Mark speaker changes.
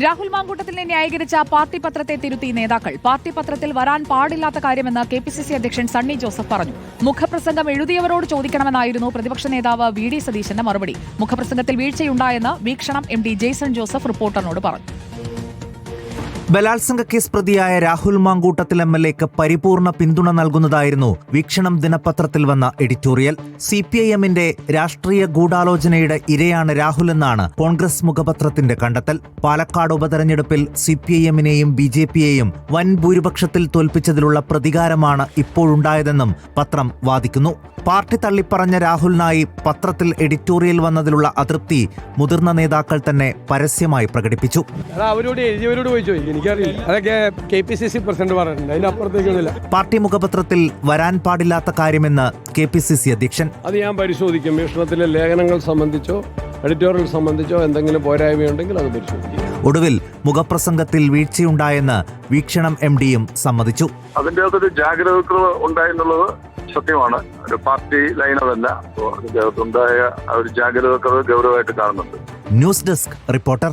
Speaker 1: Rahul മാങ്കൂട്ടത്തിനെ ന്യായീകരിച്ച party പത്രത്തെ തിരുത്തി നേതാക്കൾ. Party പത്രത്തിൽ വരാൻ പാടില്ലാത്ത കാര്യമെന്ന് കെ പി സി സി അധ്യക്ഷൻ സണ്ണി ജോസഫ് പറഞ്ഞു. മുഖപ്രസംഗം എഴുതിയവരോട് ചോദിക്കണമെന്നായിരുന്നു പ്രതിപക്ഷ നേതാവ് വി ഡി സതീശന്റെ മറുപടി. മുഖപ്രസംഗത്തിൽ വീഴ്ചയുണ്ടായെന്ന് Veekshanam M D Jaison Joseph റിപ്പോർട്ടറിനോട് പറഞ്ഞു.
Speaker 2: ബലാത്സംഗ കേസ് പ്രതിയായ രാഹുൽ മാങ്കൂട്ടത്തിൽ എം എൽ എക്ക് പരിപൂർണ പിന്തുണ നൽകുന്നതായിരുന്നു വീക്ഷണം ദിനപത്രത്തിൽ വന്ന എഡിറ്റോറിയൽ. സി പി ഐ എമ്മിന്റെ രാഷ്ട്രീയ ഗൂഢാലോചനയുടെ ഇരയാണ് രാഹുൽ എന്നാണ് കോൺഗ്രസ് മുഖപത്രത്തിന്റെ കണ്ടെത്തൽ. പാലക്കാട് ഉപതെരഞ്ഞെടുപ്പിൽ സി പി ഐ എമ്മിനെയും ബി ജെ പിയെയും വൻ ഭൂരിപക്ഷത്തിൽ തോൽപ്പിച്ചതിലുള്ള പ്രതികാരമാണ് ഇപ്പോഴുണ്ടായതെന്നും പത്രം വാദിക്കുന്നു. പാർട്ടി തള്ളിപ്പറഞ്ഞ രാഹുലിനായി പത്രത്തിൽ എഡിറ്റോറിയൽ വന്നതിലുള്ള അതൃപ്തി മുതിർന്ന നേതാക്കൾ തന്നെ പരസ്യമായി പ്രകടിപ്പിച്ചു.
Speaker 3: അവരോട് എഴുതിയവരോട് ചോദിക്കും എനിക്കറിയില്ല. അതൊക്കെ K P C C president പറഞ്ഞിട്ടുണ്ട്. അതിനപ്പുറത്തേക്കൊന്നുമില്ല
Speaker 2: പാർട്ടി മുഖപത്രത്തിൽ വരാൻ പാടില്ലാത്ത കാര്യമെന്ന് കെ പി സി സി അധ്യക്ഷൻ.
Speaker 3: അത് ഞാൻ പരിശോധിക്കും. വീക്ഷണത്തിലെ ലേഖനങ്ങൾ സംബന്ധിച്ചോ എഡിറ്റോറിയൽ സംബന്ധിച്ചോ എന്തെങ്കിലും പോരായ്മയുണ്ടെങ്കിൽ അത് പരിശോധിക്കും.
Speaker 2: ഒടുവിൽ മുഖപ്രസംഗത്തിൽ വീഴ്ചയുണ്ടായെന്ന് വീക്ഷണം എം ഡിയും സമ്മതിച്ചു.
Speaker 4: അതിന്റെ അകത്തൊരു ജാഗ്രത ഉണ്ടായെന്നുള്ളത് സത്യമാണ്. ഒരു പാർട്ടി ലൈൻ അതല്ല. അതിന്റെ അകത്തുണ്ടായ ഒരു ജാഗ്രത ഗൗരവമായിട്ട് കാണുന്നുണ്ട്.
Speaker 2: News desk reporter.